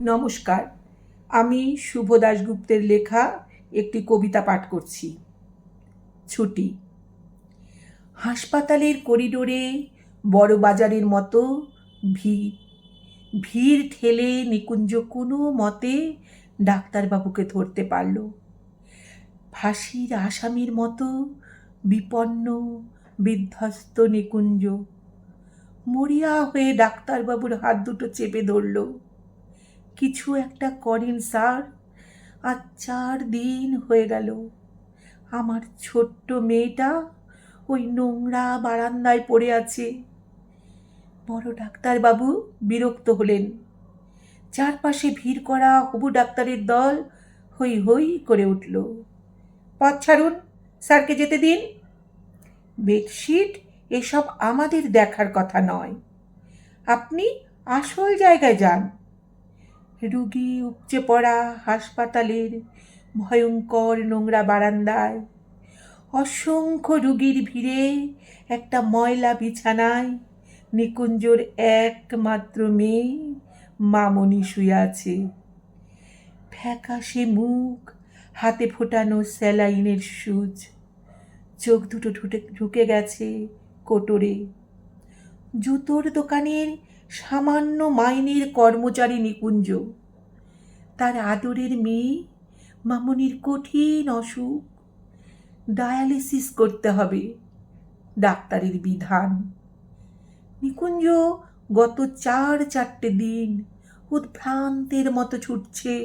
নমস্কার, আমি শুভ দাশগুপ্তের লেখা একটি কবিতা পাঠ করছি। ছুটি। হাসপাতালের করিডোরে বড় বাজারের মতো ভিড়। ভিড় ঠেলে নিকুঞ্জ কোনো মতে ডাক্তারবাবুকে ধরতে পারল। ফাঁসির আসামির মতো বিপন্ন, বিধ্বস্ত নিকুঞ্জ। মরিয়া হয়ে ডাক্তারবাবুর হাত দুটো চেপে ধরল। কিছু একটা করেন, স্যার। আর চার দিন হয়ে গেল। আমার ছোট্ট মেয়েটা ওই নোংরা বারান্দায় পড়ে আছে। বড় ডাক্তারবাবু বিরক্ত হলেন। চারপাশে ভিড় করা হবু ডাক্তারের দল হই হই করে উঠল। পথ ছাড়ুন, স্যারকে যেতে দিন। বেডশিট এসব আমাদের দেখার কথা নয়। আপনি আসল জায়গায় যান। রুগী উপচে পড়া হাসপাতালের ভয়ঙ্কর নোংরা বারান্দায়। অসংখ্য রুগীর ভিড়ে একটা ময়লা বিছানায় নিকুঞ্জর একমাত্র মেয়ে মামনি শুয়ে আছে। ফ্যাকাশে মুখ, হাতে ফোটানো স্যালাইনের সুচ, চোখ দুটো ঢুকে ঢুকে গেছে কোটরে। জুতোর দোকানের সামান্য মাইনের কর্মচারী নিকুঞ্জ। তার আদরের মেয়ে মামনির কঠিন অসুখ। ডায়ালিসিস করতে হবে, ডাক্তারের বিধান। নিকুঞ্জ গত চার চারটে দিন উদ্ভ্রান্তের মতো ছুটছে।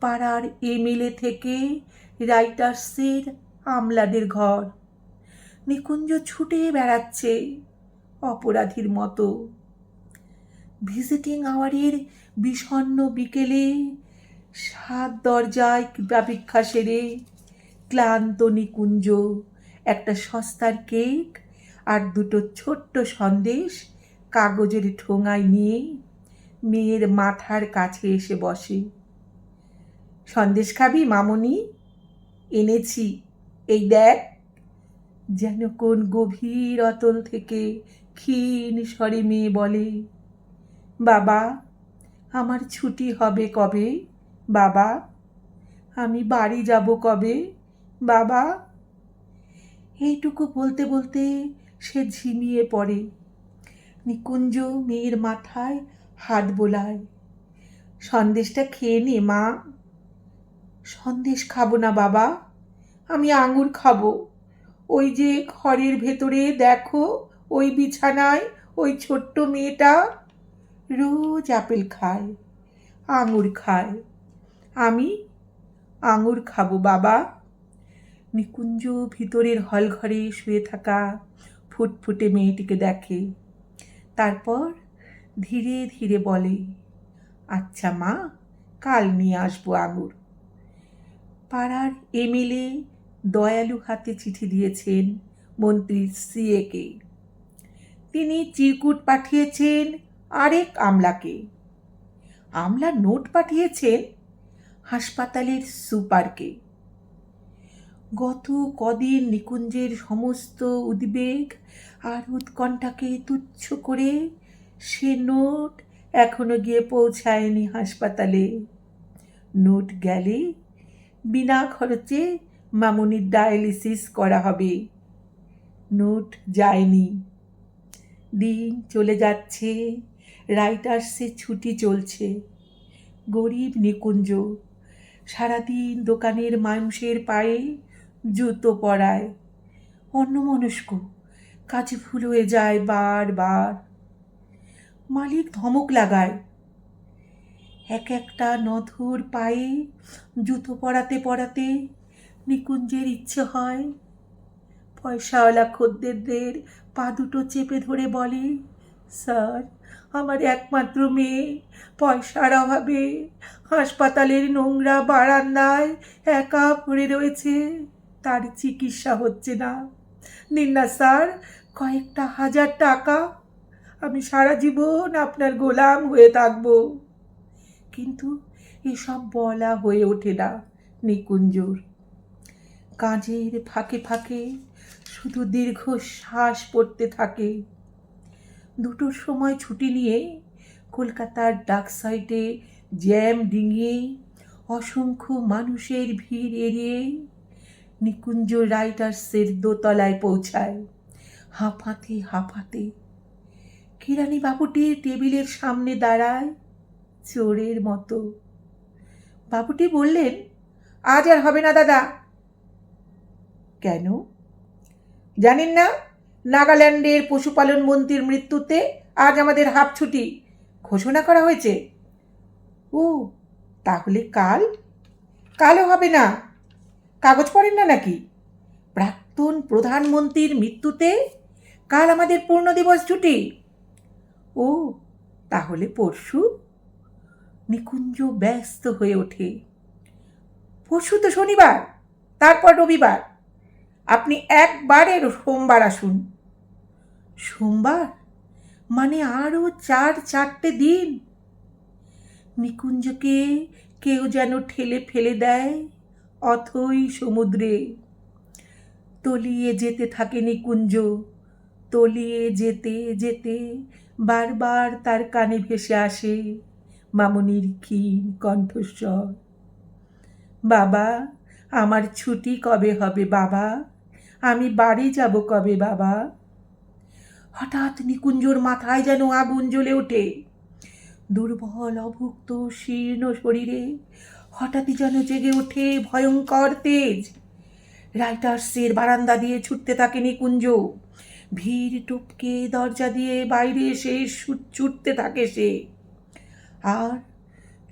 পাড়ার এমএলএ থেকে রাইটার্সের আমলাদের ঘর। নিকুঞ্জ ছুটে বেড়াচ্ছে অপরাধীর মতো। ভিজিটিং আওয়ারের বিষণ্ন বিকেলে সাত দরজায় কৃপাভিক্ষা সেরে ক্লান্ত নিকুঞ্জ একটা সস্তার কেক আর দুটো ছোট্ট সন্দেশ কাগজের ঠোঙায় নিয়ে মেয়ের মাথার কাছে এসে বসে। সন্দেশ খাবি, মামনি? এনেছি। এই দেখ, যেন কোন গভীর অতল থেকে ক্ষীণ স্বরে মেয়ে বলে। বাবা, আমার ছুটি হবে কবে? বাবা, আমি বাড়ি যাব কবে? বাবা, এইটুকু বলতে বলতে সে ঝিমিয়ে পড়ে। নিকুঞ্জ মেয়ের মাথায় হাত বোলায়। সন্দেশটা খেয়ে নে, মা। সন্দেশ খাব না, বাবা। আমি আঙুর খাব। ওই যে ঘরের ভেতরে দেখো, ওই বিছানায় ওই ছোট্ট মেয়েটা। রোজ আপেল খায়, আঙুর খায়। আমি আঙুর খাব, বাবা। নিকুঞ্জ ভিতরের হল ঘরে শুয়ে থাকা ফুটফুটে মেয়েটিকে দেখে। তারপর ধীরে ধীরে বলে আচ্ছা মা, কাল নিয়ে আসব আঙুর। পাড়ার এমএলএ দয়ালু হাতে চিঠি দিয়েছেন মন্ত্রী সিএকে। তিনি চিরকুট পাঠিয়েছেন আরেক আমলাকে। আমলা নোট পাঠিয়েছেন হাসপাতালের সুপারকে। গত কদিন নিকুঞ্জের সমস্ত উদ্বেগ আর উৎকণ্ঠাকে তুচ্ছ করে সে নোট এখনও গিয়ে পৌঁছায়নি হাসপাতালে। নোট গেলে বিনা খরচে মামুনির ডায়ালিসিস করা হবে। নোট যায়নি। দিন চলে যাচ্ছে। রাইটার্সে ছুটি চলছে। গরিব নিকুঞ্জ, সারাদিন দোকানের মানুষের পায়ে জুতো পরায়। অন্যমনস্ক, কাজে ভুল হয়ে যায় বারবার। মালিক ধমক লাগায়। এক একটা নধুর পায়ে জুতো পরাতে পরাতে নিকুঞ্জের ইচ্ছে হয়। পয়সাওয়ালা খদ্দেরদের পা দুটো চেপে ধরে বলে স্যার, আমার একমাত্র মেয়ে। পয়সার অভাবে হাসপাতালের নোংরা বারান্দায় একা পড়ে রয়েছে। তার চিকিৎসা হচ্ছে না। নিন না, স্যার, কয়েকটা হাজার টাকা। আমি সারা জীবন আপনার গোলাম হয়ে থাকব। কিন্তু এসব বলা হয়ে ওঠে না, নিকুঞ্জর। কাজের ফাঁকে ফাঁকে শুধু দীর্ঘ শ্বাস পড়তে থাকে। দুটোর সময় ছুটি নিয়ে কলকাতার ডাক সাইডে জ্যাম ডিঙিয়ে অসংখ্য মানুষের ভিড় এড়িয়ে নিকুঞ্জ রাইটার্সের দোতলায় পৌঁছায়। হাঁপাতে হাঁপাতে কিরানি বাবুটি টেবিলের সামনে দাঁড়ায় চোরের মতো। বাবুটি বললেন, আজ আর হবে না দাদা। কেন? জানেন না নাগাল্যান্ডের পশুপালন মন্ত্রীর মৃত্যুতে আজ আমাদের হাফ ছুটি। ঘোষণা করা হয়েছে। ও, তাহলে কাল? কালও হবে না। কাগজ পড়েন না নাকি? প্রাক্তন প্রধানমন্ত্রীর মৃত্যুতে কাল আমাদের পূর্ণ দিবস ছুটি। ও, তাহলে পরশু? নিকুঞ্জ ব্যস্ত হয়ে ওঠে। পরশু তো শনিবার, তারপর রবিবার। আপনি একবারের সোমবার আসুন। সোমবার? মানে আরও চার, চারটে দিন? নিকুঞ্জকে কেউ যেন ঠেলে ফেলে দেয়, অথই সমুদ্রে। তলিয়ে যেতে থাকে নিকুঞ্জ, তলিয়ে যেতে যেতে বারবার তার কানে ভেসে আসে মামনির ক্ষীণ কণ্ঠস্বর। বাবা, আমার ছুটি কবে হবে বাবা? আমি বাড়ি যাব কবে, বাবা? হঠাৎ নিকুঞ্জর মাথায় যেন আগুন জ্বলে ওঠে। দুর্বল, অভুক্ত, শীর্ণ শরীরে হঠাৎই যেন জেগে ওঠে ভয়ঙ্কর তেজ। রাইটার্সের বারান্দা দিয়ে ছুটতে থাকে নিকুঞ্জ। ভিড় টপকে দরজা দিয়ে বাইরে এসে ছুটতে থাকে সে। আর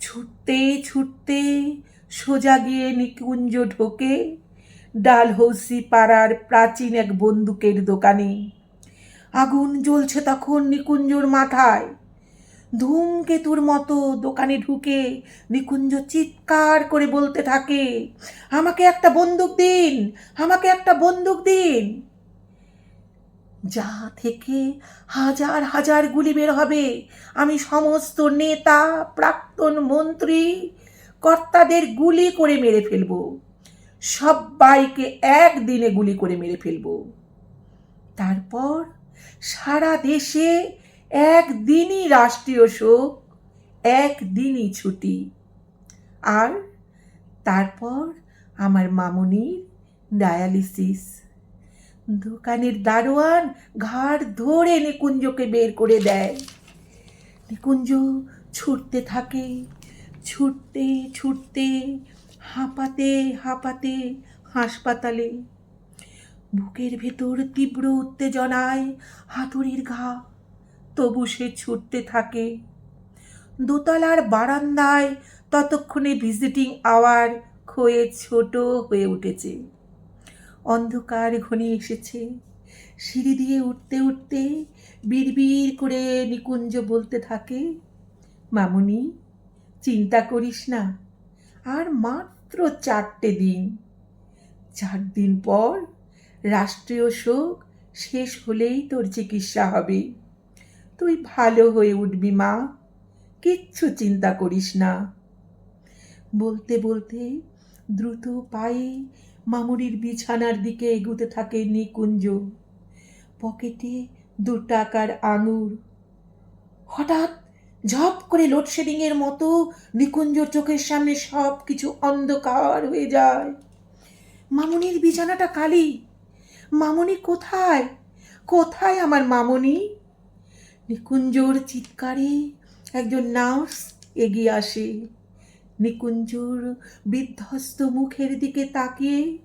ছুটতে ছুটতে সোজা গিয়ে নিকুঞ্জ ঢোকে। ডালহৌসি পাড়ার প্রাচীন এক বন্দুকের দোকানে। আগুন জ্বলছে তখন নিকুঞ্জর মাথায়। ধূমকেতুর মতো দোকানে ঢুকে নিকুঞ্জ চিৎকার করে বলতে থাকে, আমাকে একটা বন্দুক দিন, আমাকে একটা বন্দুক দিন। যা থেকে হাজার হাজার গুলি বের হবে, আমি সমস্ত নেতা, প্রাক্তন মন্ত্রী, কর্তাদের গুলি করে মেরে ফেলব। সবাইকে একদিনে গুলি করে মেরে ফেলব। তারপর সারা দেশে একদিনই রাষ্ট্রীয় শোক, একদিনই ছুটি। আর তারপর আমার মামনির ডায়ালিসিস। দোকানের দারোয়ান ঘাড় ধরে নিকুঞ্জকে বের করে দেয়। নিকুঞ্জ ছুটতে থাকে, ছুটতে ছুটতে হাঁপাতে হাঁপাতে হাসপাতালে। বুকের ভেতর তীব্র উত্তেজনায় হাতুড়ির ঘা তবু সে ছুটতে থাকে। দোতলার বারান্দায় ততক্ষণে ভিজিটিং আওয়ার ক্ষয়ে ছোট হয়ে উঠেছে। অন্ধকার ঘনিয়ে এসেছে। সিঁড়ি দিয়ে উঠতে উঠতে বিড়বিড় করে নিকুঞ্জ বলতে থাকে, মামুনি, চিন্তা করিস না। আর মাত্র চারটে দিন। চার দিন পর রাষ্ট্রীয় শোক শেষ হলেই তোর চিকিৎসা হবে। তুই ভালো হয়ে উঠবি মা, কিচ্ছু চিন্তা করিস না। বলতে বলতে দ্রুত পায়ে মামুরির বিছানার দিকে এগুতে থাকে নিকুঞ্জ। পকেটে দু টাকার আঙুর। হঠাৎ ঝপ করে লোডশেডিংয়ের মতো নিকুঞ্জর চোখের সামনে সব কিছু অন্ধকার হয়ে যায়। মামুনির বিছানাটা কালি। মামুনি কোথায়? কোথায় আমার মামনি? নিকুঞ্জর চিৎকারে একজন নার্স এগিয়ে আসে। নিকুঞ্জর বিধ্বস্ত মুখের দিকে তাকিয়ে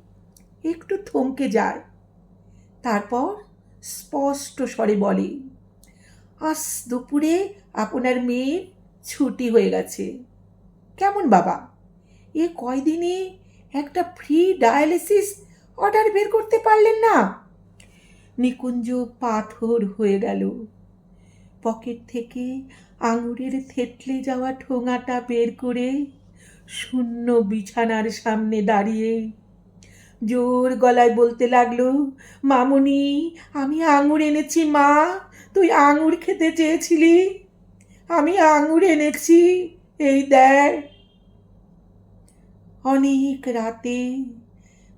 একটু থমকে যায়। তারপর স্পষ্ট স্বরে বলে আজ দুপুরে আপনার মেয়ের ছুটি হয়ে গেছে। কেমন বাবা? এ কয়দিনে একটা ফ্রি ডায়ালিসিস অর্ডার বের করতে পারলেন না? নিকুঞ্জ পাথর হয়ে গেল। পকেট থেকে আঙুরের থেতলে যাওয়া ঠোঙাটা বের করে শূন্য বিছানার সামনে দাঁড়িয়ে জোর গলায় বলতে লাগল, মামুনি, আমি আঙুর এনেছি, মা। তুই আঙুর খেতে চেয়েছিলি? আমি আঙুর এনেছি, এই দেখ। অনেক রাতে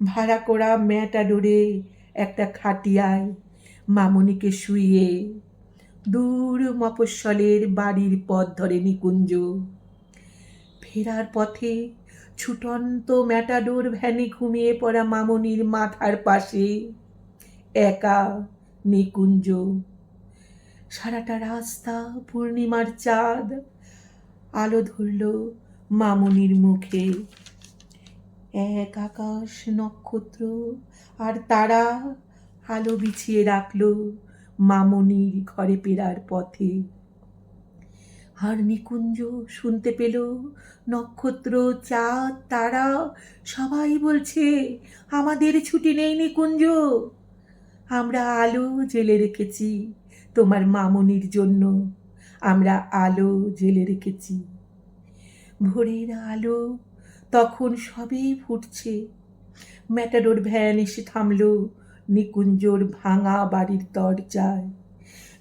ভাড়া করা ম্যাটাডোরে একটা খাটিয়ায় মামনিকে শুইয়ে দূর মফস্বলের বাড়ির পথ ধরে নিকুঞ্জ। ফেরার পথে ছুটন্ত ম্যাটাডোর ভ্যানে ঘুমিয়ে পড়া মামনির মাথার পাশে একা নিকুঞ্জ। সারাটা রাস্তা পূর্ণিমার চাঁদ। আলো ধরল মামনির মুখে। এক আকাশ নক্ষত্র আর তারা আলো বিছিয়ে রাখল মামনির ঘরে পেরার পথে। আর নিকুঞ্জ শুনতে পেল, নক্ষত্র, চাঁদ, তারা সবাই বলছে, আমাদের ছুটি নেই নিকুঞ্জ। আমরা আলো জেলে রেখেছি। তোমার মামনির জন্য আমরা আলো জেলে রেখেছি। ভোরের আলো তখন সবেই ফুটছে। ম্যাটাডোর ভ্যান এসে থামলো নিকুঞ্জর ভাঙা বাড়ির দরজায়।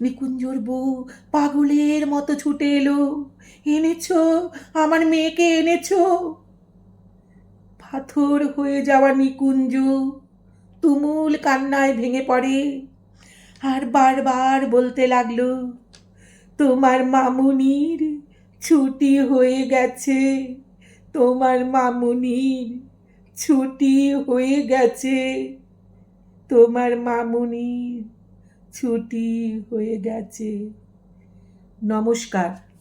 নিকুঞ্জর বউ পাগলের মতো ছুটে এলো, এনেছো? আমার মেয়েকে এনেছো? পাথর হয়ে যাওয়া নিকুঞ্জ, তুমুল কান্নায় ভেঙে পড়ে। আর বারবার বলতে লাগল, তোমার মামুনির ছুটি হয়ে গেছে, তোমার মামুনির ছুটি হয়ে গেছে, তোমার মামুনির ছুটি হয়ে গেছে। নমস্কার।